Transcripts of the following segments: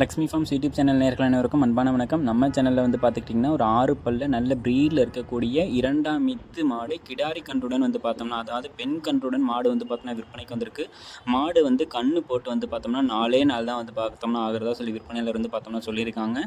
Lakshmi farms YouTube channel நேர்களான இருக்கும் அன்பான வணக்கம். நம்ம சேனலில் வந்து பார்த்துக்கிட்டிங்கன்னா ஒரு ஆறு பல்ல நல்ல ப்ரீடில் இருக்கக்கூடிய இரண்டாம் மித்து மாடு கிடாரி கன்றுடன் வந்து பார்த்தோம்னா அதாவது பெண் கன்றுடன் மாடு வந்து பார்த்தோம்னா விற்பனைக்கு வந்திருக்கு. மாடு வந்து கண்ணு போட்டு வந்து பார்த்தோம்னா நாலே நாள் தான் வந்து பார்த்தோம்னா ஆகிறதா சொல்லி விற்பனையில் இருந்து பார்த்தோம்னா சொல்லியிருக்காங்க.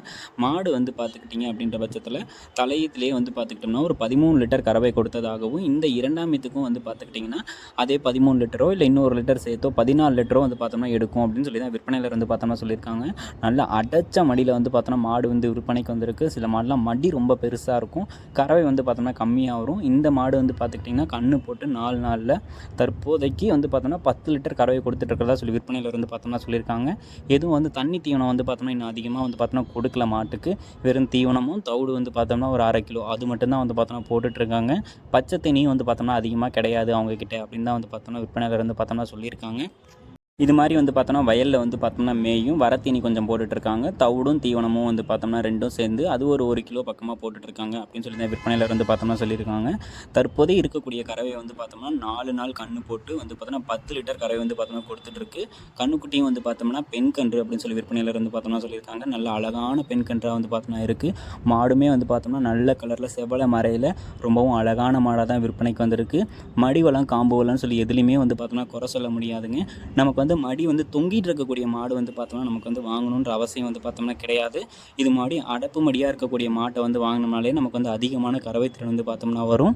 மாடு வந்து பார்த்துக்கிட்டிங்க அப்படின்ற பட்சத்தில் தலையத்திலே வந்து பார்த்துக்கிட்டோம்னா ஒரு பதிமூணு லிட்டர் கறவை கொடுத்ததாகவும் இந்த இரண்டாம் மித்துக்கும் வந்து பார்த்துக்கிட்டிங்கன்னா அதே பதிமூணு லிட்டரோ இல்லை இன்னொரு லிட்டர் சேர்த்தோ பதினாலு லிட்டரோ வந்து பார்த்தோம்னா எடுக்கும் அப்படின்னு சொல்லி தான் விற்பனையில் இருந்து பார்த்தோம்னா சொல்லியிருக்காங்க. நல்லா அடைச்ச மடியில் வந்து பார்த்தோன்னா மாடு வந்து விற்பனைக்கு வந்திருக்கு. சில மாடுலாம் மடி ரொம்ப பெருசாக இருக்கும். கறவை வந்து பார்த்தோம்னா கம்மியாக வரும். இந்த மாடு வந்து பார்த்துக்கிட்டிங்கன்னா கண்ணு போட்டு நாலு நாளில் தற்போதைக்கு வந்து பார்த்தோம்னா பத்து லிட்டர் கறவை கொடுத்துட்ருக்கிறதா சொல்லி விற்பனையில் இருந்து பார்த்தோம்னா சொல்லியிருக்காங்க. எதுவும் வந்து தண்ணி தீவனம் வந்து பார்த்தோம்னா இன்னும் அதிகமாக வந்து பார்த்தோம்னா கொடுக்கல மாட்டுக்கு. வெறும் தீவனமும் தவிடு வந்து பார்த்தோம்னா ஒரு அரை கிலோ. அது மட்டும்தான் வந்து பார்த்தோம்னா போட்டுட்ருக்காங்க. பச்சை தண்ணியும் வந்து பார்த்தோம்னா அதிகமாக கிடையாது அவங்கக்கிட்ட அப்படின்னு தான் வந்து பார்த்தோம்னா விற்பனையில் இருந்து பார்த்தோம்னா சொல்லியிருக்காங்க. இது மாதிரி வந்து பார்த்தோம்னா வயலில் வந்து பார்த்தோம்னா மேயும் வரத்தீனி கொஞ்சம் போட்டுட்ருக்காங்க. தவிடும் தீவனமும் வந்து பார்த்தோம்னா ரெண்டும் சேர்ந்து அது ஒரு ஒரு கிலோ பக்கமாக போட்டுட்ருக்காங்க அப்படின்னு சொல்லி தான் விற்பனையில் இருந்து பார்த்தோம்னா சொல்லியிருக்காங்க. தற்போது இருக்கக்கூடிய கறவை வந்து பார்த்தோம்னா நாலு நாள் கண்ணு போட்டு வந்து பார்த்தோம்னா பத்து லிட்டர் கறவை வந்து பார்த்தோம்னா கொடுத்துட்ருக்கு. கண்ணுக்குட்டியும் வந்து பார்த்தோம்னா பெண் கன்று அப்படின்னு சொல்லி விற்பனையில் இருந்து பார்த்தோம்னா சொல்லியிருக்காங்க. நல்ல அழகான பெண் கன்றாக வந்து பார்த்தோம்னா இருக்குது மாடுமே வந்து பார்த்தோம்னா நல்ல கலரில் செவல மறையில் ரொம்பவும் அழகான மாடாக தான் விற்பனைக்கு வந்திருக்கு. மடிவளம் காம்பு வளம்னு சொல்லி எதுலேயுமே வந்து பார்த்தோம்னா குறை சொல்ல முடியாதுங்க. நமக்கு வந்து மடி வந்து தொங்கிட்டு இருக்கக்கூடிய மாடு வந்து பார்த்தோம்னா நமக்கு வந்து வாங்கணுன்ற அவசியம் வந்து பார்த்தோம்னா கிடையாது. இது மாதிரி அடப்பு மடியாக இருக்கக்கூடிய மாட்டை வந்து வாங்கினோம்னாலே நமக்கு வந்து அதிகமான கறவை திறன் வந்து பார்த்தோம்னா வரும்.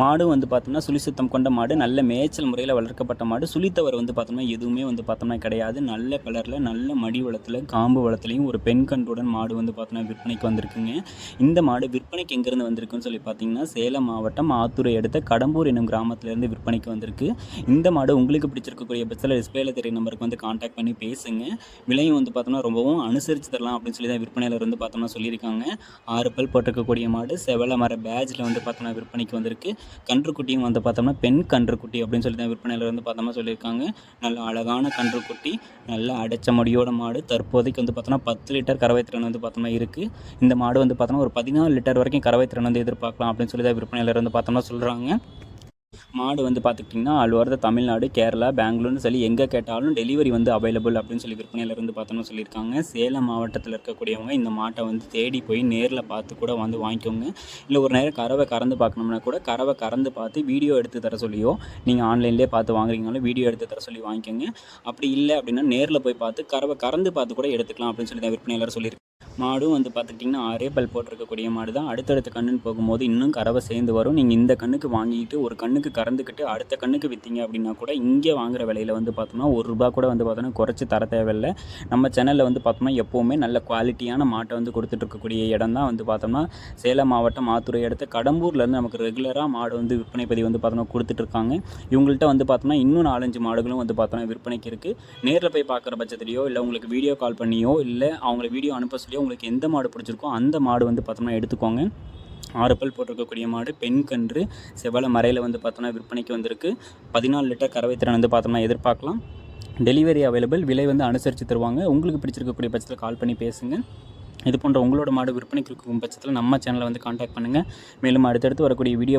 மாடு வந்து பார்த்தோம்னா சுழி சுத்தம் கொண்ட மாடு நல்ல மேய்ச்சல் முறையில் வளர்க்கப்பட்ட மாடு. சுழித்தவர் வந்து பார்த்தோம்னா எதுவுமே வந்து பார்த்தோம்னா கிடையாது. நல்ல கலரில் நல்ல மடி வளத்தில் காம்பு வளத்துலையும் ஒரு பெண் கன்றுடன் மாடு வந்து பார்த்தோம்னா விற்பனைக்கு வந்திருக்குங்க. இந்த மாடு விற்பனைக்கு எங்கேருந்து வந்திருக்குன்னு சொல்லி பார்த்தீங்கன்னா சேலம் மாவட்டம் ஆத்தூரை அடுத்த கடம்பூர் என்னும் கிராமத்திலேருந்து விற்பனைக்கு வந்திருக்கு. இந்த மாடு உங்களுக்கு பிடிச்சிருக்கக்கூடிய பட்சத்தில் டிஸ்பிளேல தெரிய நம்பருக்கு வந்து காண்டாக்ட் பண்ணி பேசுங்க. விலையும் வந்து பார்த்தோம்னா ரொம்பவும் அனுசரித்து தரலாம் அப்படின்னு சொல்லி தான் விற்பனையில் இருந்து பார்த்தோம்னா சொல்லியிருக்காங்க. ஆறு பல் போட்டிருக்கக்கூடிய மாடு செவல மர பேஜில் வந்து பார்த்தோம்னா விற்பனைக்கு வந்திருக்கு. கன்றுக்குட்டியும் வந்து பார்த்தோம்னா பெண் கன்றுக்குட்டி அப்படின்னு சொல்லி தான் விற்பனையில் வந்து பார்த்தோம்னா சொல்லியிருக்காங்க. நல்ல அழகான கன்றுக்குட்டி நல்ல அடைச்ச மடியோட மாடு. தற்போதைக்கு வந்து பார்த்தோம்னா பத்து லிட்டர் கறவை திறன் வந்து பார்த்தோம்னா இருக்குது இந்த மாடு வந்து பார்த்தோம்னா ஒரு பதினாலு லிட்டர் வரைக்கும் கறவை திறன் வந்து எதிர்பார்க்கலாம் அப்படின்னு சொல்லி தான் விற்பனையில் இருந்து பார்த்தோம்னா சொல்கிறாங்க மாடு வந்து பார்த்துக்கிட்டிங்கன்னா ஆல் வரது தமிழ்நாடு கேரளா பெங்களூர்னு சொல்லி எங்கே கேட்டாலும் டெலிவரி வந்து அவைலபிள் அப்படின்னு சொல்லி விற்பனையில் இருந்து சொல்லியிருக்காங்க. சேலம் மாவட்டத்தில் இருக்கக்கூடியவங்க இந்த மாட்டை வந்து தேடி போய் நேரில் பார்த்து கூட வந்து வாங்கிக்கோங்க. இல்லை ஒரு நேரம் கறவை கறந்து பார்க்கணும்னா கூட கறவை கறந்து பார்த்து வீடியோ எடுத்து தர சொல்லியோ நீங்கள் ஆன்லைன்லேயே பார்த்து வாங்குறீங்களோ வீடியோ எடுத்து தர சொல்லி வாங்கிக்கோங்க. அப்படி இல்லை அப்படின்னா நேரில் போய் பார்த்து கறவை கறந்து பார்த்து கூட எடுத்துக்கலாம் அப்படின்னு சொல்லி தான் விற்பனையாளர் சொல்லியிருக்காங்க. மாடும் வந்து பார்த்துக்கிட்டிங்கன்னா ஆறே பல் போட்டிருக்கக்கூடிய மாடு தான் அடுத்தடுத்த கண்ணுன்னு போகும்போது இன்னும் கறவை சேர்ந்து வரும். நீங்கள் இந்த கண்ணுக்கு வாங்கிட்டு ஒரு கண்ணுக்கு கறந்துக்கிட்டு அடுத்த கண்ணுக்கு விற்றீங்க அப்படின்னா கூட இங்கே வாங்குற விலையில் வந்து பார்த்தோம்னா ஒரு ரூபா கூட வந்து பார்த்தோன்னா குறைச்சி தர தேவையில்லை. நம்ம சேனலில் வந்து பார்த்தோம்னா எப்போவுமே நல்ல குவாலிட்டியான மாட்டை வந்து கொடுத்துட்டு இருக்கக்கூடிய இடம் தான் வந்து பார்த்தோம்னா சேலம் மாவட்டம் ஆத்துறை அடுத்த கடம்பூர்லேருந்து நமக்கு ரெகுலராக மாடு வந்து விற்பனை பதிவு வந்து பார்த்தோம்னா கொடுத்துட்ருக்காங்க. இவங்கள்ட்ட வந்து பார்த்தோம்னா இன்னும் நாலஞ்சு மாடுகளும் வந்து பார்த்தோம்னா விற்பனைக்கு இருக்குது நேரில் போய் பார்க்குற பட்சத்துலையோ இல்லை உங்களுக்கு வீடியோ கால் பண்ணியோ இல்லை அவங்களை வீடியோ அனுப்ப சொல்லியோ உங்களுக்கு எந்த மாடு பிடிச்சிருக்கோ அந்த மாடு வந்து பார்த்தோம்னா எடுத்துக்கோங்க. ஆறு பல் போட்டிருக்கக்கூடிய மாடு பெண் கன்று செவல மறையில் வந்து பார்த்தோம்னா விற்பனைக்கு வந்திருக்கு. பதினாலு லிட்டர் கறவை திறன் வந்து பார்த்தோம்னா எதிர்பார்க்கலாம். டெலிவரி அவைலபிள் விலை வந்து அனுசரித்து தருவாங்க. உங்களுக்கு பிடிச்சிருக்கக்கூடிய பட்சத்தில் கால் பண்ணி பேசுங்க. இது போன்ற உங்களோட மாடு விற்பனைக்கு இருக்கும் பட்சத்தில் நம்ம சேனலை வந்து காண்டாக்ட் பண்ணுங்கள் மேலும் அடுத்தடுத்து வரக்கூடிய வீடியோ